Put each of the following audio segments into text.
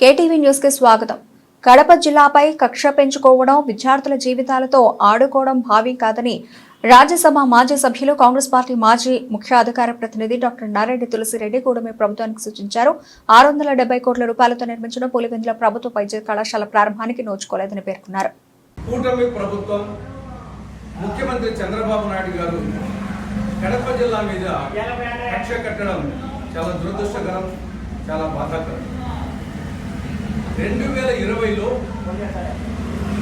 KTV న్యూస్కి స్వాగతం. కడప జిల్లాపై కక్ష పెంచుకోవడం విద్యార్థుల జీవితాలతో ఆడుకోవడం భావి కాదని రాజ్యసభ మాజీ సభ్యులు కాంగ్రెస్ పార్టీ మాజీ ముఖ్య అధికార ప్రతినిధి డాక్టర్ నారెడ్డి తులసిరెడ్డి కూడమి ప్రభుత్వానికి సూచించారు. ఆరు వందల డెబ్బై కోట్ల రూపాయలతో నిర్మించిన పులివెందుల ప్రభుత్వ వైద్య కళాశాల ప్రారంభానికి నోచుకోలేదని పేర్కొన్నారు. కూటమి ప్రభుత్వం ముఖ్యమంత్రి చంద్రబాబు నాయుడు గారు కడప జిల్లా మీద కట్టడం చాలా దురదృష్టకరం చాలా బాధాకరం. రెండు వేల ఇరవైలో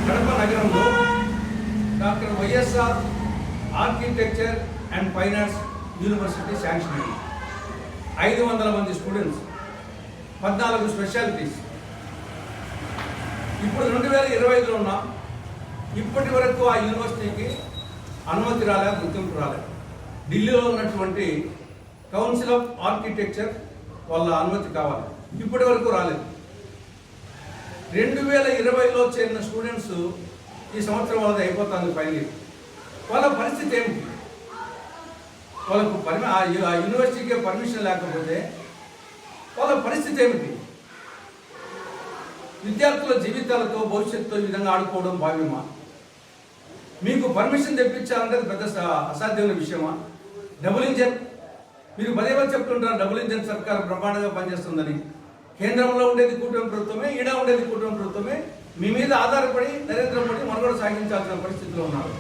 కడప నగరంలో doctor YSR architecture and finance university sanction అయింది ఐదు వందల మంది స్టూడెంట్స్ పద్నాలుగు స్పెషాలిటీస్. ఇప్పుడు రెండు వేల ఇరవై ఐదులో ఉన్నాం ఇప్పటి వరకు ఆ యూనివర్సిటీకి అనుమతి రాలే గుర్తింపు రాలే. ఢిల్లీలో ఉన్నటువంటి కౌన్సిల్ ఆఫ్ ఆర్కిటెక్చర్ వాళ్ళ అనుమతి కావాలి. ఇప్పటి వరకు రాలేదు. రెండు వేల ఇరవైలో చేరిన స్టూడెంట్స్ ఈ సంవత్సరం వాళ్ళది అయిపోతుంది ఫైనల్ వాళ్ళ పరిస్థితి ఏమిటి? వాళ్ళకు పర్మి ఆ యు- ఆ యూనివర్సిటీకి పర్మిషన్ లేకపోతే వాళ్ళ పరిస్థితి ఏమిటి? విద్యార్థుల జీవితాలతో భవిష్యత్తుతో ఈ విధంగా ఆడుకోవడం భావ్యమా? మీకు పర్మిషన్ తెప్పించాలంటే పెద్ద స- అసాధ్యమైన విషయమా? Double engine? మీరు పదే పదే చెప్తుంటారు డబుల్ ఇంజన్ సర్కార్ బ్రహ్మాండంగా పనిచేస్తుందని. కేంద్రంలో ఉండేది కూటమి ప్రభుత్వమే ఈడ ఉండేది కూటమి ప్రభుత్వమే. మీ మీద ఆధారపడి నరేంద్ర మోడీ మనుగడ సాగించాల్సిన పరిస్థితిలో ఉన్నారు.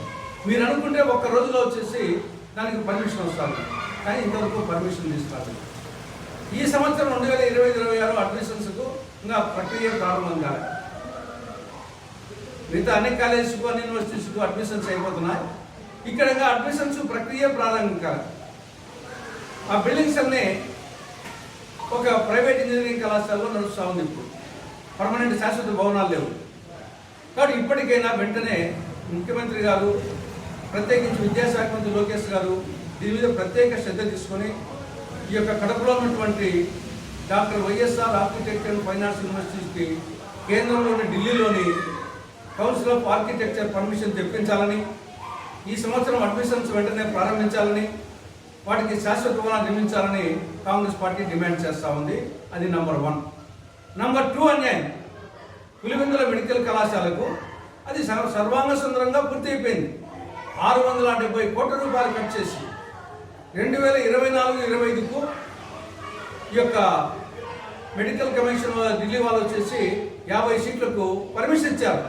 మీరు అనుకుంటే ఒక్క రోజులో వచ్చేసి దానికి పర్మిషన్ వస్తారు కానీ ఇంతవరకు పర్మిషన్ తీసుకురాదు ఈ సంవత్సరం రెండు వేల ఇరవై ఇరవై ఆరు అడ్మిషన్స్కు ఇంకా ప్రక్రియ ప్రారంభం కాలేదు మిగతా అన్ని కాలేజెస్కు అన్ని యూనివర్సిటీస్కు అడ్మిషన్స్ అయిపోతున్నాయి. ఇక్కడ ఇంకా అడ్మిషన్స్ ప్రక్రియ ప్రారంభం కాలేదు ఆ బిల్డింగ్స్ అన్నీ ఒక ప్రైవేట్ ఇంజనీరింగ్ కళాశాలలో నడుస్తూ ఉంది ఇప్పుడు. పర్మనెంట్ శాశ్వత భవనాలు లేవు. కాబట్టి ఇప్పటికైనా వెంటనే ముఖ్యమంత్రి గారు ప్రత్యేకించి విద్యాశాఖ మంత్రి లోకేష్ గారు దీని మీద ప్రత్యేక శ్రద్ధ తీసుకొని ఈ యొక్క కడపలో ఉన్నటువంటి doctor YSR architecture and finance యూనివర్సిటీకి కేంద్రంలోని ఢిల్లీలోని కౌన్సిల్ ఆఫ్ ఆర్కిటెక్చర్ పర్మిషన్ తెప్పించాలని ఈ సంవత్సరం అడ్మిషన్స్ వెంటనే ప్రారంభించాలని వాటికి శాశ్వత భవనాలు నిర్మించాలని కాంగ్రెస్ పార్టీ డిమాండ్ చేస్తూ ఉంది. అది నంబర్ వన్. నంబర్ టూ అన్యాయం. పులివెందుల మెడికల్ కళాశాలకు అది సర్వ- సర్వాంగ సుందరంగా పూర్తి అయిపోయింది ఆరు వందల డెబ్బై కోట్ల రూపాయలు ఖర్చు చేసి రెండు వేల ఇరవై నాలుగు ఇరవై ఐదుకు ఈ యొక్క మెడికల్ కమిషన్ వాళ్ళ ఢిల్లీ వాళ్ళు వచ్చేసి యాభై సీట్లకు పర్మిషన్ ఇచ్చారు.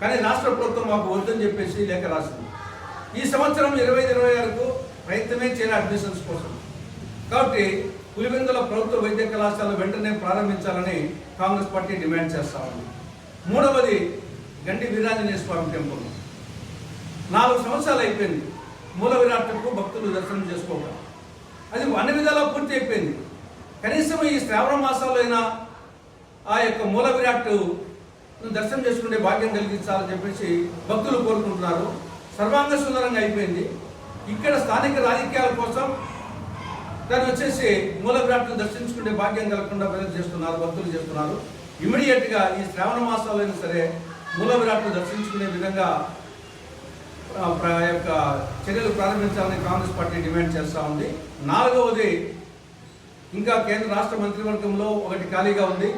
కానీ రాష్ట్ర ప్రభుత్వం మాకు వద్దని చెప్పేసి లేఖ రాసింది. ఈ సంవత్సరం ఇరవై ఇరవై ఆరుకు ప్రయత్నమే చేయాలి అడ్మిషన్స్ కోసం. కాబట్టి పులివెందుల ప్రభుత్వ వైద్య కళాశాల వెంటనే ప్రారంభించాలని కాంగ్రెస్ పార్టీ డిమాండ్ చేస్తా ఉంది. మూడవది గండి వీరాంజనేయ స్వామి టెంపుల్. నాలుగు సంవత్సరాలు అయిపోయింది. మూల విరాట్కు భక్తులు దర్శనం చేసుకోవడం అది అన్ని విధాలా పూర్తి అయిపోయింది. కనీసం ఈ శ్రావణ మాసంలో అయినా ఆ యొక్క మూల విరాట్ దర్శనం చేసుకునే భాగ్యం కలిగించాలని చెప్పేసి భక్తులు కోరుకుంటున్నారు. సర్వాంగ సుందరంగా అయిపోయింది. ఇక్కడ స్థానిక రాజకీయాల కోసం తను వచ్చేసి మూల విరాట్ను దర్శించుకునే భాగ్యం కలగకుండా ప్రజలు చేస్తున్నారు భక్తులు చేస్తున్నారు. ఇమీడియట్గా ఈ శ్రావణ మాసాలైనా సరే మూల విరాట్ను దర్శించుకునే విధంగా ప్ర- యొక్క చర్యలు ప్రారంభించాలని కాంగ్రెస్ పార్టీ డిమాండ్ చేస్తూ ఉంది. నాలుగవది ఇంకా కేంద్ర రాష్ట్ర మంత్రివర్గంలో ఒకటి ఖాళీగా ఉంది.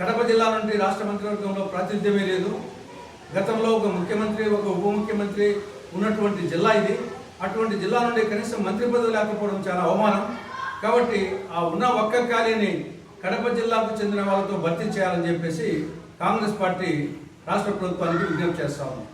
కడప జిల్లా నుండి రాష్ట్ర మంత్రివర్గంలో ప్రాతినిధ్యమే లేదు. గతంలో ఒక ముఖ్యమంత్రి ఒక ఉప ముఖ్యమంత్రి ఉన్నటువంటి జిల్లా ఇది. అటువంటి జిల్లా నుండి కనీసం మంత్రి పదవి లేకపోవడం చాలా అవమానం. కాబట్టి ఆ ఉన్న ఒక్క ఖాళీని కడప జిల్లాకు చెందిన వాళ్ళతో భర్తీ చేయాలని చెప్పేసి కాంగ్రెస్ పార్టీ రాష్ట్ర ప్రభుత్వానికి విజ్ఞప్తి చేస్తా ఉంది.